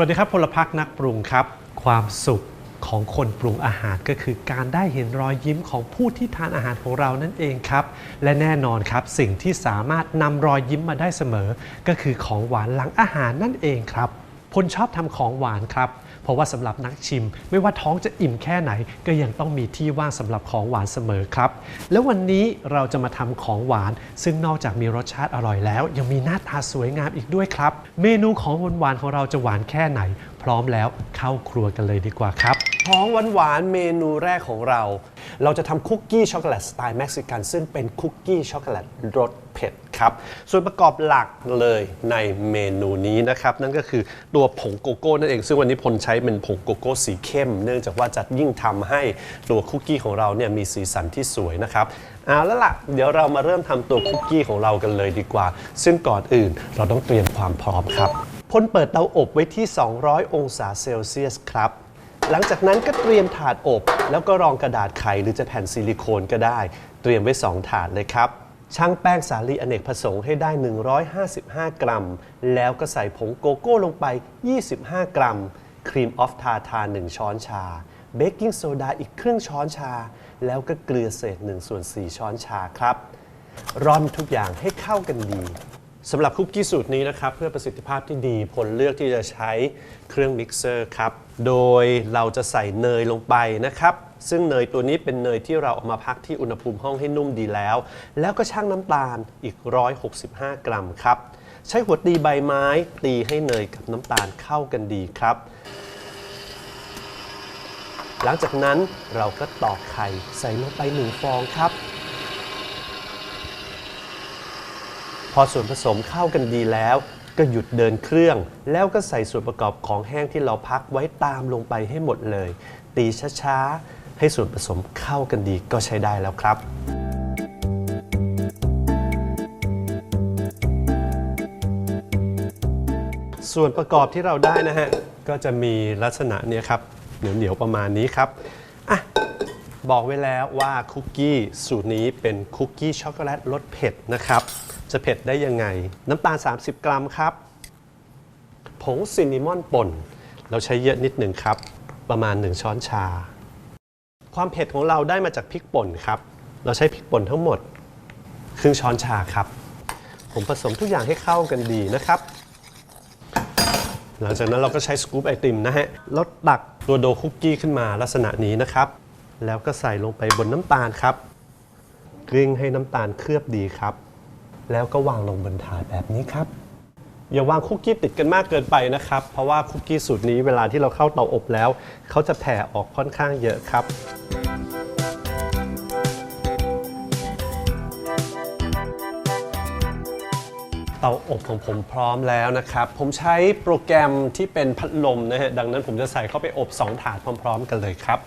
สวัสดีครับพลพักนักปรุงครับ ความสุข ของคนปรุงอาหารก็คือการได้เห็นรอยยิ้มของผู้ที่ทานอาหารของเรานั่นเองครับ และแน่นอนครับสิ่งที่สามารถนำรอยยิ้มมาได้เสมอ ก็คือของหวานหลังอาหารนั่นเองครับพลชอบทำของหวานครับเพราะว่าสำหรับนักชิม ไม่ว่าท้องจะอิ่มแค่ไหน ก็ยังต้องมีที่ว่างสำหรับของหวานเสมอครับ แล้ววันนี้เราจะมาทำของหวาน ซึ่งนอกจากมีรสชาติอร่อยแล้ว ยังมีหน้าตาสวยงามอีกด้วยครับ เมนูของหวานของเราจะหวานแค่ไหนพร้อมแล้วเข้าครัวกันเลยดีกว่าครับของหวานๆเมนูแรกของเรา เราจะทำคุกกี้ช็อกโกแลตสไตล์เม็กซิกันซึ่งเป็นคุกกี้ช็อกโกแลตรสเผ็ดครับ ส่วนประกอบหลักเลยในเมนูนี้นะครับ นั่นก็คือตัวผงโกโก้นั่นเอง ซึ่งวันนี้พลใช้เป็นผงโกโก้สีเข้ม เนื่องจากว่าจะยิ่งทำให้ตัวคุกกี้ของเราเนี่ยมีสีสันที่สวยนะครับเอาแล้วล่ะ เดี๋ยวเรามาเริ่มทำตัวคุกกี้ของเรากันเลยดีกว่า ซึ่งก่อนอื่นเราต้องเตรียมความพร้อมครับ พลเปิดเตาอบไว้ที่ 200 องศาเซลเซียสครับ หลังจากนั้นก็เตรียมถาดอบ แล้วก็รองกระดาษไขหรือจะแผ่นซิลิโคนก็ได้ เตรียมไว้ 2 ถาดเลยครับช่างแป้งสาลีอเนกประสงค์ให้ได้ 155 กรัม แล้วก็ใส่ผงโกโก้ลงไป 25 กรัม ครีมออฟทาทา 1 ช้อนชา เบกกิ้งโซดาอีกครึ่งช้อนชา แล้วก็เกลือเศษ1ส่วน4ช้อนชาครับ ร่อนทุกอย่างให้เข้ากันดี สำหรับคุกกี้สูตรนี้นะครับเพื่อประสิทธิภาพที่ดีผลเลือกที่จะใช้เครื่องมิกเซอร์ครับ โดยเราจะใส่เนยลงไปนะครับ ซึ่งเนยตัวนี้เป็นเนยที่เราเอามาพักที่อุณหภูมิห้องให้นุ่มดีแล้ว แล้วก็ชั่งน้ำตาลอีก 165 กรัมครับ ใช้หัวตีใบไม้ตีให้เนยกับน้ำตาลเข้ากันดีครับ หลังจากนั้นเราก็ตอกไข่ใส่ลงไปหนึ่งฟองครับ พ อส่วนผสมเข้ากันดีแล้ว ก็หยุดเดินเครื่อง แล้วก็ใส่ส่วนประกอบของแห้งที่เราพักไว้ตามลงไปให้หมดเลย ตีช้าๆ ให้ส่วนผสมเข้ากันดีก็ใช้ได้แล้วครับส่วนประกอบที่เราได้นะฮะ ก็จะมีลักษณะเนี้ยครับ เหนียวๆประมาณนี้ครับอะบอกไว้แล้วว่าคุกกี้สูตรนี้เป็นคุกกี้ช็อกโกแลตรสเผ็ดนะครับ จะเผ็ดได้ยังไง น้ำตาล 30 กรัมครับ ผงซินนามอนป่น เราใช้เยอะนิดหนึ่งครับ ประมาณ 1 ช้อนชา ความเผ็ดของเราได้มาจากพริกป่นครับ เราใช้พริกป่นทั้งหมด ครึ่งช้อนชาครับ ผมผสมทุกอย่างให้เข้ากันดีนะครับ หลังจากนั้นเราก็ใช้สกู๊ปไอติมนะฮะแล้วตักตัวโดคุกกี้ขึ้นมาลักษณะนี้นะครับ แล้วก็ใส่ลงไปบนน้ำตาลครับกลิ้งให้น้ำตาลเคลือบดีครับ แล้วก็วางลงบนถาดแบบนี้ครับ อย่าวางคุกกี้ติดกันมากเกินไปนะครับ เพราะว่าคุกกี้สูตรนี้เวลาที่เราเข้าเตาอบแล้ว เขาจะแผ่ออกค่อนข้างเยอะครับเตาอบของผมพร้อมแล้วนะครับ ผมใช้โปรแกรมที่เป็นพัดลมนะฮะ ดังนั้นผมจะใส่เข้าไปอบ 2 ถาดพร้อม ๆ กันเลยครับ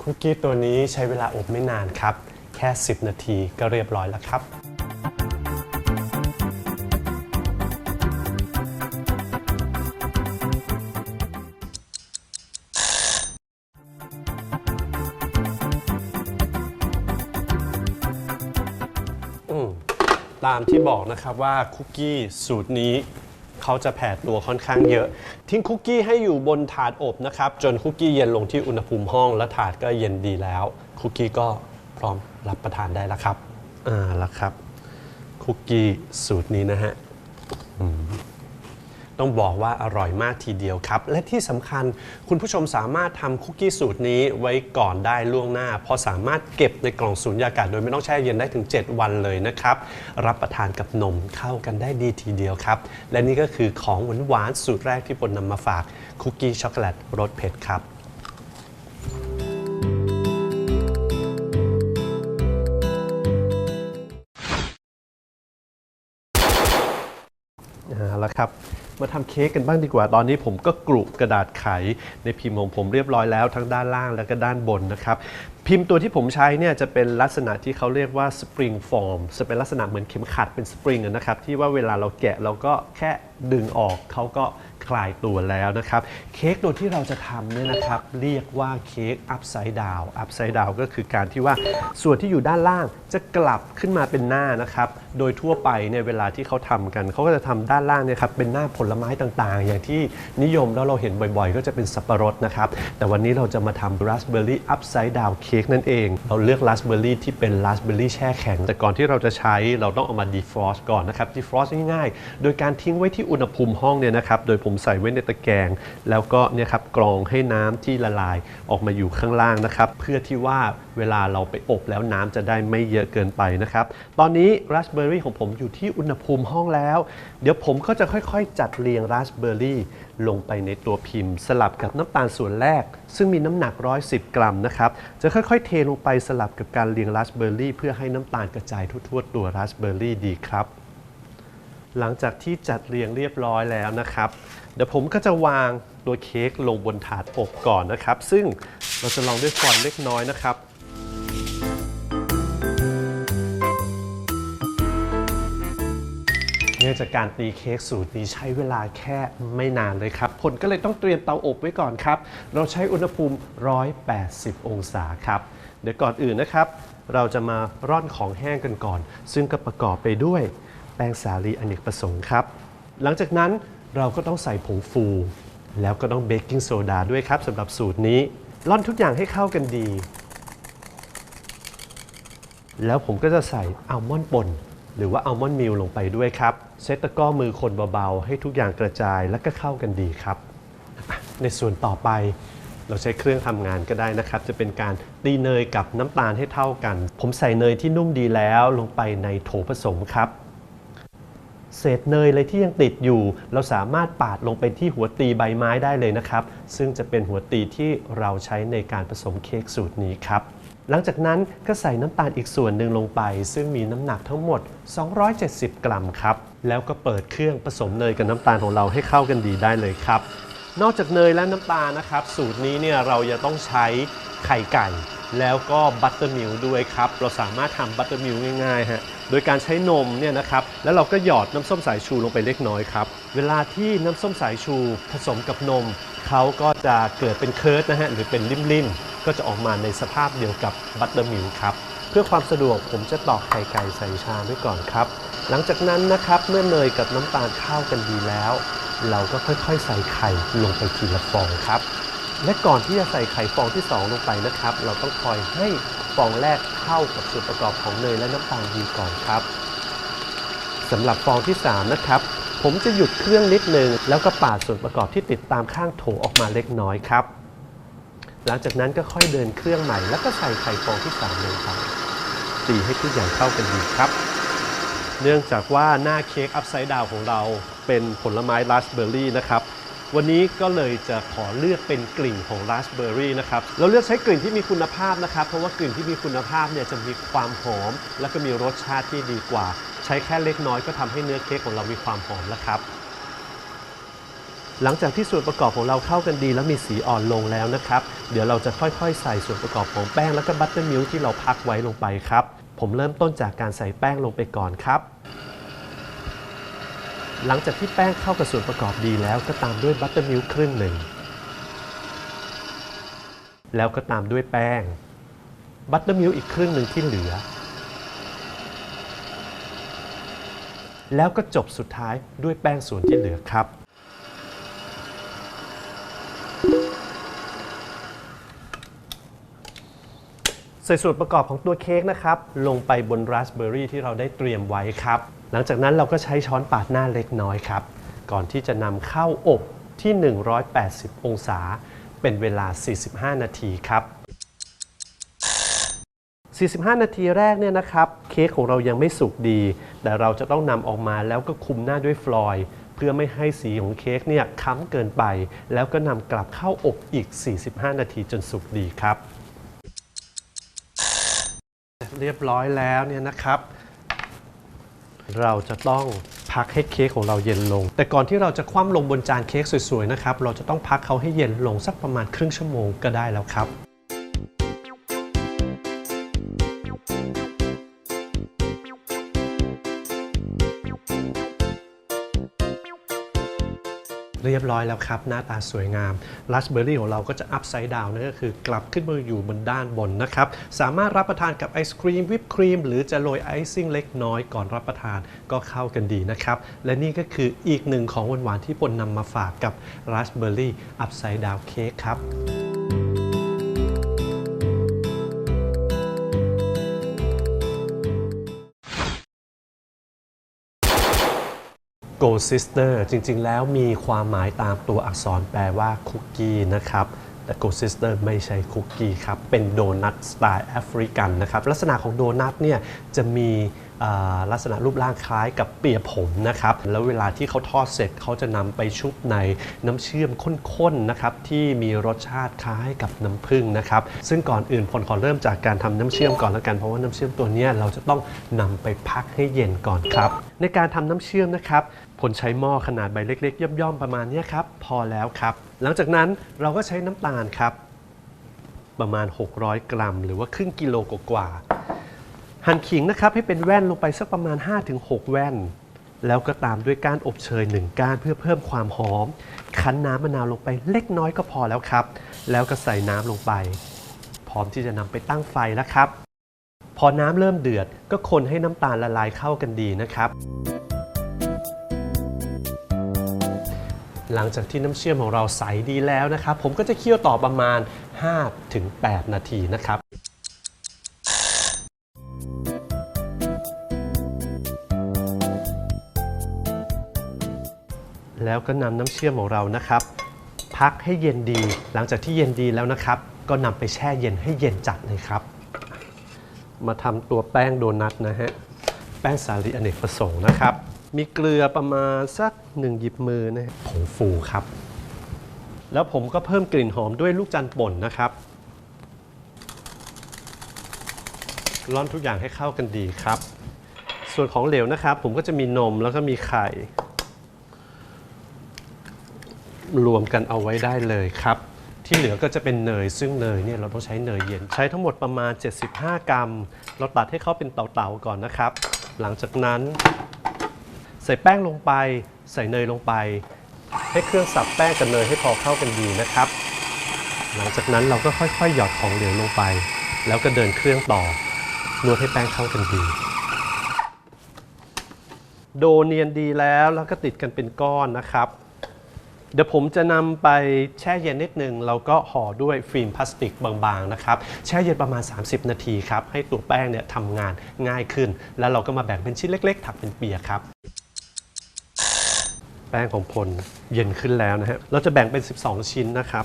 คุกกี้ตัวนี้ใช้เวลาอบไม่นานครับ แค่ 10 นาทีก็เรียบร้อยแล้วครับตามที่บอกนะครับว่าคุกกี้สูตรนี้เขาจะแผ่ตัวค่อนข้างเยอะ ทิ้งคุกกี้ให้อยู่บนถาดอบนะครับ จนคุกกี้เย็นลงที่อุณหภูมิห้องและถาดก็เย็นดีแล้ว คุกกี้ก็พร้อม รับประทานได้แล้วครับอ่าแล้วครับ คุกกี้สูตรนี้นะฮะต้องบอกว่าอร่อยมากทีเดียวครับ และที่สำคัญคุณผู้ชมสามารถทำคุกกี้สูตรนี้ไว้ก่อนได้ล่วงหน้า เพราะสามารถเก็บในกล่องสูญญากาศโดยไม่ต้องแช่เย็นได้ถึง 7 วันเลยนะครับ รับประทานกับนมเข้ากันได้ดีทีเดียวครับ และนี่ก็คือของหวานสูตรแรกที่ปนนำมาฝากคุกกี้ช็อกโกแลตรสเผ็ดครับ มาทำเค้กกันบ้างดีกว่าตอนนี้ผมก็กรุกระดาษไขในพิมพ์ของผมเรียบร้อยแล้วทั้งด้านล่างและก็ด้านบนนะครับ พิมพ์ตัวที่ผมใช้เนี่ยจะเป็นลักษณะที่เขาเรียกว่า spring form จะเป็นลักษณะเหมือนเข็มขัดเป็นสปริงนะครับที่ว่าเวลาเราแกะเราก็แค่ดึงออกเขาก็ คลายตัวแล้วนะครับ เค้กตัวที่เราจะทำเนี่ยนะครับ เรียกว่าเค้ก upside down upside down ก็คือการที่ว่าส่วนที่อยู่ด้านล่างจะกลับขึ้นมาเป็นหน้านะครับ โดยทั่วไปเนี่ยเวลาที่เขาทำกัน เขาก็จะทำด้านล่างเนี่ยครับเป็นหน้าผลไม้ต่างๆ อย่างที่นิยมแล้วเราเห็นบ่อยๆ ก็จะเป็นสับปะรดนะครับ แต่วันนี้เราจะมาทำ raspberry upside down เค้กนั่นเอง เราเลือก raspberry ที่เป็น raspberry แช่แข็ง แต่ก่อนที่เราจะใช้เราต้องเอามา defrost ก่อนนะครับ defrost ง่ายๆ โดยการทิ้งไว้ที่อุณหภูมิห้องเนี่ยนะครับ โดยผมใส่ไว้ในตะแกรงแล้วก็เนี่ยครับกรองให้น้ำที่ละลายออกมาอยู่ข้างล่างนะครับ เพื่อที่ว่าเวลาเราไปอบแล้วน้ำจะได้ไม่เยอะเกินไปนะครับ ตอนนี้ราสเบอร์รี่ของผมอยู่ที่อุณหภูมิห้องแล้ว เดี๋ยวผมก็จะค่อยๆ จัดเรียงราสเบอร์รี่ลงไปในตัวพิมพ์ สลับกับน้ำตาลส่วนแรก ซึ่งมีน้ำหนัก 110 กรัมนะครับจะค่อยๆ เทลงไปสลับกับการเรียงราสเบอร์รี่เพื่อให้น้ำตาลกระจายทั่วๆตัวราสเบอร์รี่ดีครับหลังจากที่จัดเรียงเรียบร้อยแล้วนะครับ เดี๋ยวผมก็จะวางตัวเค้กลงบนถาดอบก่อนนะครับ ซึ่งเราจะลองด้วยฟอยล์เล็กน้อยนะครับเนื่องจากการตีเค้กสูตรนี้ใช้เวลาแค่ไม่นานเลยครับผลก็เลยต้องเตรียมเตาอบไว้ก่อนครับ เราใช้อุณหภูมิ 180 องศาครับ เดี๋ยวก่อนอื่นนะครับ เราจะมาร่อนของแห้งกันก่อน ซึ่งก็ประกอบไปด้วยแป้งสาลีอเนกประสงค์ครับ หลังจากนั้น เราก็ต้องใส่ผงฟู แล้วก็ต้องเบกกิ้งโซดาด้วยครับสำหรับสูตรนี้ร่อนทุกอย่างให้เข้ากันดี แล้วผมก็จะใส่อัลมอนด์ป่นหรือว่าอัลมอนด์มิลลงไปด้วยครับ เซตตะก้อมือคนเบาๆ ให้ทุกอย่างกระจายและก็เข้ากันดีครับ ในส่วนต่อไปเราใช้เครื่องทำงานก็ได้นะครับ จะเป็นการตีเนยกับน้ำตาลให้เท่ากัน ผมใส่เนยที่นุ่มดีแล้วลงไปในโถผสมครับ เศษเนยอะไรที่ยังติดอยู่ เราสามารถปาดลงไปที่หัวตีใบไม้ได้เลยนะครับ ซึ่งจะเป็นหัวตีที่เราใช้ในการผสมเค้กสูตรนี้ครับหลังจากนั้นก็ใส่น้ำตาลอีกส่วนหนึ่งลงไป ซึ่งมีน้ำหนักทั้งหมด 270 กรัมครับ แล้วก็เปิดเครื่องผสมเนยกับน้ำตาลของเราให้เข้ากันดีได้เลยครับ นอกจากเนยและน้ำตาลนะครับ สูตรนี้เนี่ยเราจะต้องใช้ไข่ไก่ แล้วก็บัตเตอร์มิลค์ด้วยครับ เราสามารถทำบัตเตอร์มิลค์ง่ายๆฮะโดยการใช้นมเนี่ยนะครับ แล้วเราก็หยอดน้ำส้มสายชูลงไปเล็กน้อยครับ เวลาที่น้ำส้มสายชูผสมกับนม เขาก็จะเกิดเป็นเคิร์ดนะฮะหรือเป็นริ่มๆ ก็จะออกมาในสภาพเดียวกับบัตเตอร์มิลค์ครับเพื่อความสะดวกผมจะตอกไข่ไก่ใส่ชามไว้ก่อนครับ หลังจากนั้นนะครับเมื่อเนยกับน้ำตาลเข้ากันดีแล้ว เราก็ค่อยๆ ใส่ไข่ลงไปทีละฟองครับ และก่อนที่จะใส่ไข่ฟองที่ 2 ลงไปนะครับ เราต้องคอยให้ฟองแรกเข้ากับส่วนประกอบของเนยและน้ำตาลดีก่อนครับสำหรับฟองที่ 3 นะครับ ผมจะหยุดเครื่องนิดนึง แล้วก็ปาดส่วนประกอบที่ติดตามข้างโถออกมาเล็กน้อยครับ หลังจากนั้นก็ค่อยเดินเครื่องใหม่ แล้วก็ใส่ไข่ฟองที่3ลงไปตีให้ทุกอย่างเข้ากันดีครับ เนื่องจากว่าหน้าเค้กอัพไซด์ดาวของเราเป็นผลไม้ราสเบอร์รี่นะครับ วันนี้ก็เลยจะขอเลือกเป็นกลิ่นของราสเบอร์รี่นะครับ เราเลือกใช้กลิ่นที่มีคุณภาพนะครับ เพราะว่ากลิ่นที่มีคุณภาพเนี่ยจะมีความหอม และก็มีรสชาติที่ดีกว่า ใช้แค่เล็กน้อยก็ทำให้เนื้อเค้กของเรามีความหอมแล้วครับ หลังจากที่ส่วนประกอบของเราเข้ากันดีแล้วมีสีอ่อนลงแล้วนะครับ เดี๋ยวเราจะค่อยๆ ใส่ส่วนประกอบของแป้ง แล้วก็บัตเตอร์มิลค์ที่เราพักไว้ลงไปครับ ผมเริ่มต้นจากการใส่แป้งลงไปก่อนครับ หลังจากที่แป้งเข้ากับส่วนประกอบดีแล้วก็ตามด้วยบัตเตอร์มิลครึ่งหนึ่ง แล้วก็ตามด้วยแป้ง บัตเตอร์มิลอีกครึ่งหนึ่งที่เหลือ แล้วก็จบสุดท้ายด้วยแป้งส่วนที่เหลือครับ ใส่ส่วนประกอบของตัวเค้กนะครับ ลงไปบนราสเบอร์รี่ที่เราได้เตรียมไว้ครับ หลังจากนั้นเราก็ใช้ช้อนปาดหน้าเล็กน้อยครับ ก่อนที่จะนำเข้าอบที่ 180 องศา เป็นเวลา 45 นาทีครับ 45 นาทีแรกเนี่ยนะครับ เค้กของเรายังไม่สุกดี แต่เราจะต้องนำออกมาแล้วก็คุมหน้าด้วยฟลอยด์เพื่อไม่ให้สีของเค้กเนี่ยค้ำเกินไป แล้วก็นำกลับเข้าอบอีก 45 นาทีจนสุกดีครับ เรียบร้อยแล้วเนี่ยนะครับ เราจะต้องพักให้เค้กของเราเย็นลง แต่ก่อนที่เราจะคว่ำลงบนจานเค้กสวยๆนะครับ เราจะต้องพักเขาให้เย็นลงสักประมาณครึ่งชั่วโมงก็ได้แล้วครับ เรียบร้อยแล้วครับ หน้าตาสวยงามราสเบอร์รี่ของเราก็จะอัพไซด์ดาวนั่นก็คือกลับขึ้นมาอยู่บนด้านบนนะครับ สามารถรับประทานกับไอศครีมวิปครีม หรือจะโรยไอซิ่งเล็กน้อยก่อนรับประทานก็เข้ากันดีนะครับ และนี่ก็คืออีกหนึ่งของหวานๆที่ปนนำมาฝากกับราสเบอร์รี่อัพไซด์ดาวเค้กครับ Go Sister จริง ๆ แล้วมีความหมายตามตัวอักษรแปลว่าคุกกี้นะครับแต่ Go Sister ไม่ใช่คุกกี้ครับ เป็นโดนัทสไตล์แอฟริกันนะครับ ลักษณะของโดนัทเนี่ยจะมีลักษณะรูปร่างคล้ายกับเปียผมนะครับ แล้วเวลาที่เขาทอดเสร็จเขาจะนำไปชุบในน้ำเชื่อมข้นๆนะครับที่มีรสชาติคล้ายกับน้ำผึ้งนะครับ ซึ่งก่อนอื่นผลขอเริ่มจากการทำน้ำเชื่อมก่อนแล้วกัน เพราะว่าน้ำเชื่อมตัวนี้เราจะต้องนำไปพักให้เย็นก่อนครับ ในการทำน้ำเชื่อมนะครับ ผลใช้หม้อขนาดใบเล็ก ๆ ย่อมๆประมาณนี้ครับ พอแล้วครับ หลังจากนั้นเราก็ใช้น้ำตาลครับ ประมาณ 600 กรัม หรือว่าครึ่งกิโลกว่าหั่นขิงนะครับให้เป็นแว่นลงไปสักประมาณ 5-6 แว่น แล้วก็ตามด้วยก้านอบเชย1ก้านเพื่อเพิ่มความหอม คั้นน้ำมะนาวลงไปเล็กน้อยก็พอแล้วครับ แล้วก็ใส่น้ำลงไป พร้อมที่จะนำไปตั้งไฟแล้วครับ พอน้ำเริ่มเดือดก็คนให้น้ำตาลละลายเข้ากันดีนะครับ หลังจากที่น้ำเชื่อมของเราใสดีแล้วนะครับ ผมก็จะเคี่ยวต่อประมาณ 5-8 นาทีนะครับแล้วก็นำน้ำเชื่อมของเรานะครับ พักให้เย็นดี หลังจากที่เย็นดีแล้วนะครับ ก็นำไปแช่เย็นให้เย็นจัดเลยครับ มาทำตัวแป้งโดนัทนะฮะแป้งสาลีอเนกประสงค์นะครับ มีเกลือประมาณสักหนึ่งหยิบมือนะฮะผงฟูครับ แล้วผมก็เพิ่มกลิ่นหอมด้วยลูกจันทร์ป่นนะครับร่อนทุกอย่างให้เข้ากันดีครับ ส่วนของเหลวนะครับ ผมก็จะมีนมแล้วก็มีไข่ รวมกันเอาไว้ได้เลยครับ ที่เหลือก็จะเป็นเนย ซึ่งเนยเนี่ยเราต้องใช้เนยเย็น ใช้ทั้งหมดประมาณ 75 กรัม เราตัดให้เขาเป็นเต๋าๆก่อนนะครับ หลังจากนั้นใส่แป้งลงไป ใส่เนยลงไป ให้เครื่องสับแป้งกับเนยให้พอเข้ากันดีนะครับ หลังจากนั้นเราก็ค่อยๆ หยอดของเหลวลงไป แล้วก็เดินเครื่องต่อนวดให้แป้งเข้ากันดี โดเนียนดีแล้วแล้วก็ติดกันเป็นก้อนนะครับ เดี๋ยวผมจะนำไปแช่เย็นนิดนึงแล้วก็ห่อด้วยฟิล์มพลาสติกบางๆนะครับ แช่เย็นประมาณ 30 นาทีครับ ให้ตัวแป้งเนี่ยทำงานง่ายขึ้น แล้วเราก็มาแบ่งเป็นชิ้นเล็ก ๆ ถักเป็นเปียครับ แป้งของพลเย็นขึ้นแล้วนะฮะ เราจะแบ่งเป็น 12 ชิ้นนะครับ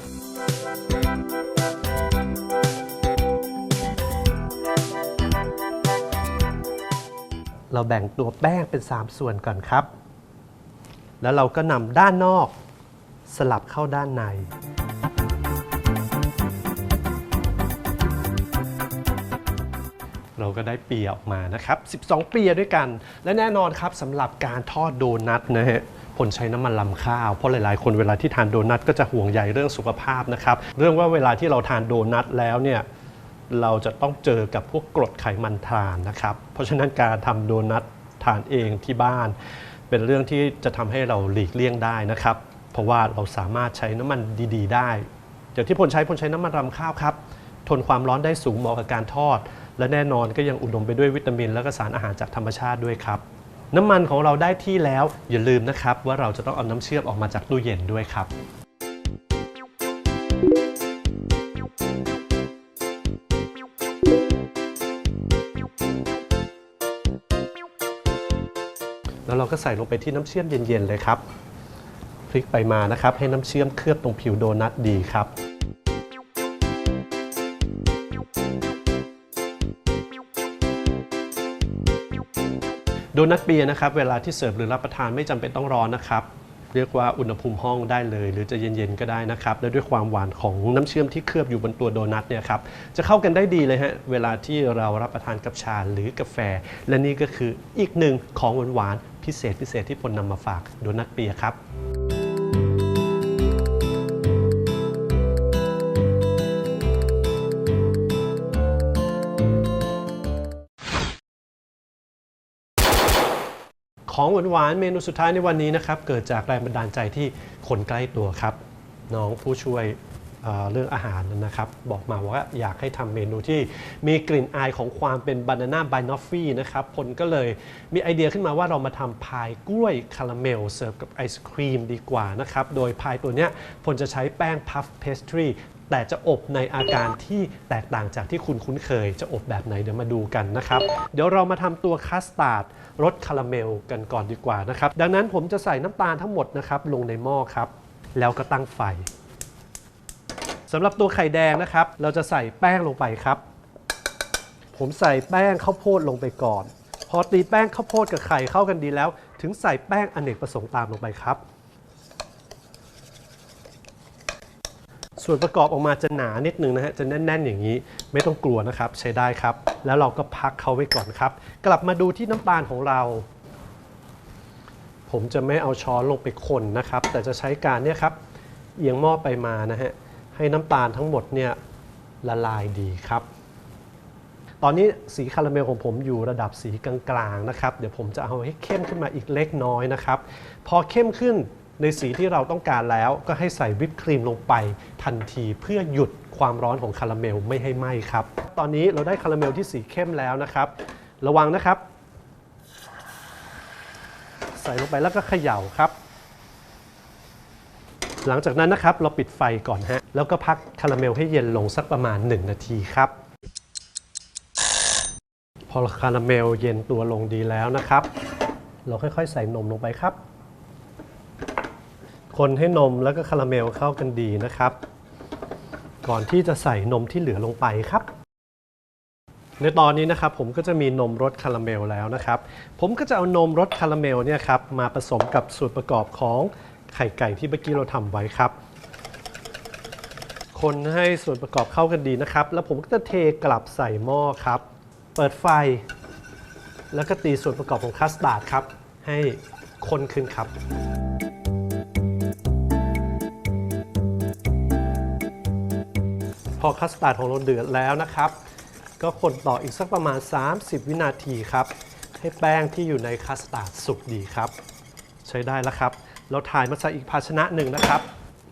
เราแบ่งตัวแป้งเป็น 3 ส่วนก่อนครับ แล้วเราก็นำด้านนอกสลับเข้าด้านใน เราก็ได้เปียออกมานะครับ 12 เปียด้วยกัน และแน่นอนครับสำหรับการทอดโดนัทนะฮะ ผลใช้น้ำมันลำข้าว เพราะหลายๆ คนเวลาที่ทานโดนัทก็จะห่วงใยเรื่องสุขภาพนะครับ เรื่องว่าเวลาที่เราทานโดนัทแล้วเนี่ยเราจะต้องเจอกับพวกกรดไขมันทรานนะครับ เพราะฉะนั้นการทำโดนัททานเองที่บ้าน เป็นเรื่องที่จะทำให้เราหลีกเลี่ยงได้นะครับ เพราะว่าเราสามารถใช้น้ำมันดี ๆ ได้อย่างที่พลใช้พลใช้น้ำมันรำข้าวครับทนความร้อนได้สูงเหมาะกับการทอด และแน่นอนก็ยังอุดมไปด้วยวิตามิน และก็สารอาหารจากธรรมชาติด้วยครับ น้ำมันของเราได้ที่แล้ว อย่าลืมนะครับว่าเราจะต้องเอาน้ำเชื่อมออกมาจากตู้เย็นด้วยครับแล้วเราก็ใส่ลงไปที่น้ำเชื่อมเย็นๆเลยครับ พลิกไปมานะครับ ให้น้ำเชื่อมเคลือบตรงผิวโดนัทดีครับ โดนัทเบียร์นะครับเวลาที่เสิร์ฟหรือรับประทานไม่จำเป็นต้องร้อนนะครับเรียกว่าอุณหภูมิห้องได้เลย หรือจะเย็นๆก็ได้นะครับ และด้วยความหวานของน้ำเชื่อมที่เคลือบอยู่บนตัวโดนัทเนี่ยครับจะเข้ากันได้ดีเลยฮะเวลาที่เรารับประทานกับชาหรือกาแฟ และนี่ก็คืออีกหนึ่งของหวานๆพิเศษพิเศษที่พลนำมาฝากโดนัทเปียครับ ของหวานๆเมนูสุดท้ายในวันนี้นะครับเกิดจากแรงบันดาลใจที่คนใกล้ตัวครับ น้องผู้ช่วยเเรื่องอาหารนะครับ บอกมาว่าอยากให้ทำเมนูที่มีกลิ่นอายของความเป็นบานาน่าบานอฟฟี่นะครับพลก็เลยมีไอเดียขึ้นมาว่าเรามาทำพายกล้วยคาราเมลเสิร์ฟกับไอศครีมดีกว่านะครับ โดยพายตัวเนี้ยพลจะใช้แป้งพัฟเพสทรี แต่จะอบในอาการที่แตกต่างจากที่คุณคุ้นเคย จะอบแบบไหนเดี๋ยวมาดูกันนะครับ เดี๋ยวเรามาทำตัวคัสตาร์ดรสคาราเมลกันก่อนดีกว่านะครับ ดังนั้นผมจะใส่น้ำตาลทั้งหมดนะครับลงในหม้อครับ แล้วก็ตั้งไฟสำหรับตัวไข่แดงนะครับ เราจะใส่แป้งลงไปครับ ผมใส่แป้งข้าวโพดลงไปก่อน พอตีแป้งข้าวโพดกับไข่เข้ากันดีแล้ว ถึงใส่แป้งอเนกประสงค์ตามลงไปครับ ส่วนประกอบออกมาจะหนานิดนึงนะฮะจะแน่นๆอย่างนี้ไม่ต้องกลัวนะครับ ใช้ได้ครับ แล้วเราก็พักเขาไว้ก่อนครับ กลับมาดูที่น้ำตาลของเรา ผมจะไม่เอาช้อนลงไปคนนะครับ แต่จะใช้การเนี่ยครับเอียงหม้อไปมานะฮะให้น้ำตาลทั้งหมดเนี่ยละลายดีครับ ตอนนี้สีคาราเมลของผมอยู่ระดับสีกลางๆนะครับ เดี๋ยวผมจะเอาให้เข้มขึ้นมาอีกเล็กน้อยนะครับ พอเข้มขึ้น ในสีที่เราต้องการแล้วก็ให้ใส่วิปครีมลงไปทันทีเพื่อหยุดความร้อนของคาราเมลไม่ให้ไหม้ครับ ตอนนี้เราได้คาราเมลที่สีเข้มแล้วนะครับ ระวังนะครับ ใส่ลงไปแล้วก็เขย่าครับ หลังจากนั้นนะครับเราปิดไฟก่อนฮะ แล้วก็พักคาราเมลให้เย็นลงสักประมาณ 1 นาทีครับ พอคาราเมลเย็นตัวลงดีแล้วนะครับ เราค่อยๆ ใส่นมลงไปครับ คนให้นมแล้วก็คาราเมลเข้ากันดีนะครับ ก่อนที่จะใส่นมที่เหลือลงไปครับ ในตอนนี้นะครับผมก็จะมีนมรสคาราเมลแล้วนะครับ ผมก็จะเอานมรสคาราเมลเนี่ยครับมาผสมกับส่วนประกอบของไข่ไก่ที่เมื่อกี้เราทำไว้ครับ คนให้ส่วนประกอบเข้ากันดีนะครับ แล้วผมก็จะเทกลับใส่หม้อครับ เปิดไฟ แล้วก็ตีส่วนประกอบของคัสตาร์ดครับ ให้ข้นขึ้นครับ พอคัสตาร์ดของเราเดือดแล้วนะครับ ก็คนต่ออีกสักประมาณ 30 วินาทีครับ ให้แป้งที่อยู่ในคัสตาร์ดสุกดีครับ ใช้ได้แล้วครับ เราถ่ายมาใส่อีกภาชนะหนึ่งนะครับ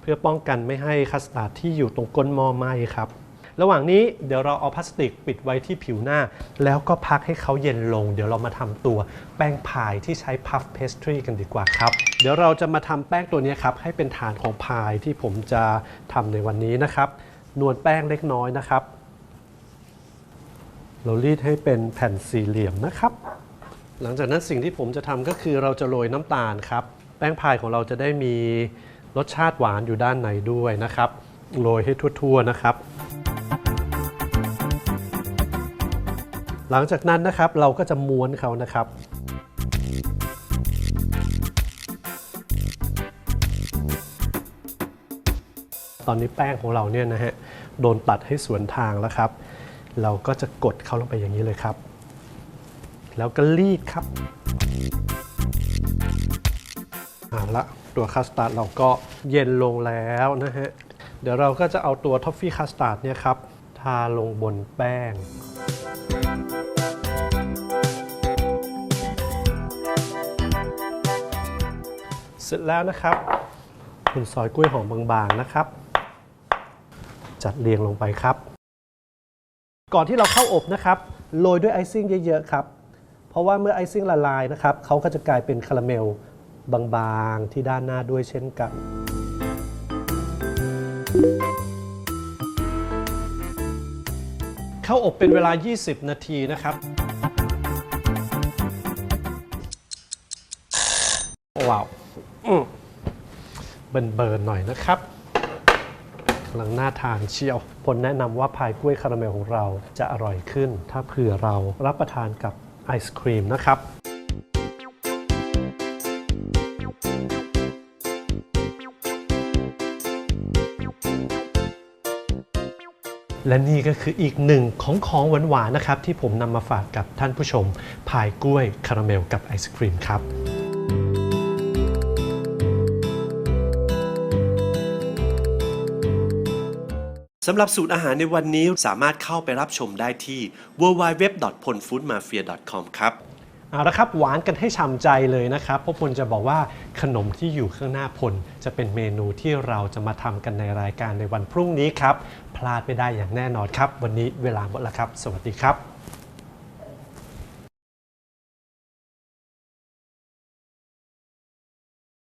เพื่อป้องกันไม่ให้คัสตาร์ดที่อยู่ตรงก้นหม้อไหม้ครับ ระหว่างนี้เดี๋ยวเราเอาพลาสติกปิดไว้ที่ผิวหน้า แล้วก็พักให้เขาเย็นลง เดี๋ยวเรามาทำตัวแป้งพายที่ใช้พัฟเพสทรีกันดีกว่าครับ เดี๋ยวเราจะมาทำแป้งตัวนี้ครับให้เป็นฐานของพายที่ผมจะทำในวันนี้นะครับ นวลแป้งเล็กน้อยนะครับ เรารีดให้เป็นแผ่นสี่เหลี่ยมนะครับ หลังจากนั้นสิ่งที่ผมจะทำก็คือเราจะโรยน้ำตาลครับ แป้งพายของเราจะได้มีรสชาติหวานอยู่ด้านในด้วยนะครับ โรยให้ทั่วๆนะครับ หลังจากนั้นนะครับเราก็จะม้วนเขานะครับ อนนี้แป้งของเราเนี่ยนะฮะโดนตัดให้สวนทางแล้วครับ เราก็จะกดเข้าลงไปอย่างนี้เลยครับ แล้วก็รีดครับเอาละตัวคัสตาร์ดเราก็เย็นลงแล้วนะฮะเดี๋ยวเราก็จะเอาตัวทอฟฟี่คัสตาร์ดเนี่ยครับทาลงบนแป้งเสร็จแล้วนะครับ คุณซอยกล้วยหอมบางๆนะครับ จัดเรียงลงไปครับ ก่อนที่เราเข้าอบนะครับโรยด้วยไอซิ่งเยอะๆครับ เพราะว่าเมื่อไอซิ่งละลายนะครับเขาก็จะกลายเป็นคาราเมลบางๆที่ด้านหน้าด้วยเช่นกัน เข้าอบเป็นเวลา 20 นาทีนะครับว้าวเบิร์นๆหน่อยนะครับ กำลังน่าทานเชียว ผลแนะนำว่าพายกล้วยคาราเมลของเราจะอร่อยขึ้น ถ้าเผื่อเรารับประทานกับไอศครีมนะครับและนี่ก็คืออีกหนึ่งของของหวานๆนะครับ ที่ผมนำมาฝากกับท่านผู้ชมพายกล้วยคาราเมลกับไอศครีมครับ สำหรับสูตรอาหารในวันนี้สามารถเข้าไปรับชมได้ที่ www.ponfoodmafia.com ครับเอาละครับหวานกันให้ช่ำใจเลยนะครับเพราะพลจะบอกว่าขนมที่อยู่ข้างหน้าพลจะเป็นเมนูที่เราจะมาทำกันในรายการในวันพรุ่งนี้ครับ พลาดไม่ได้อย่างแน่นอนครับ วันนี้เวลาหมดแล้วครับ สวัสดีครับ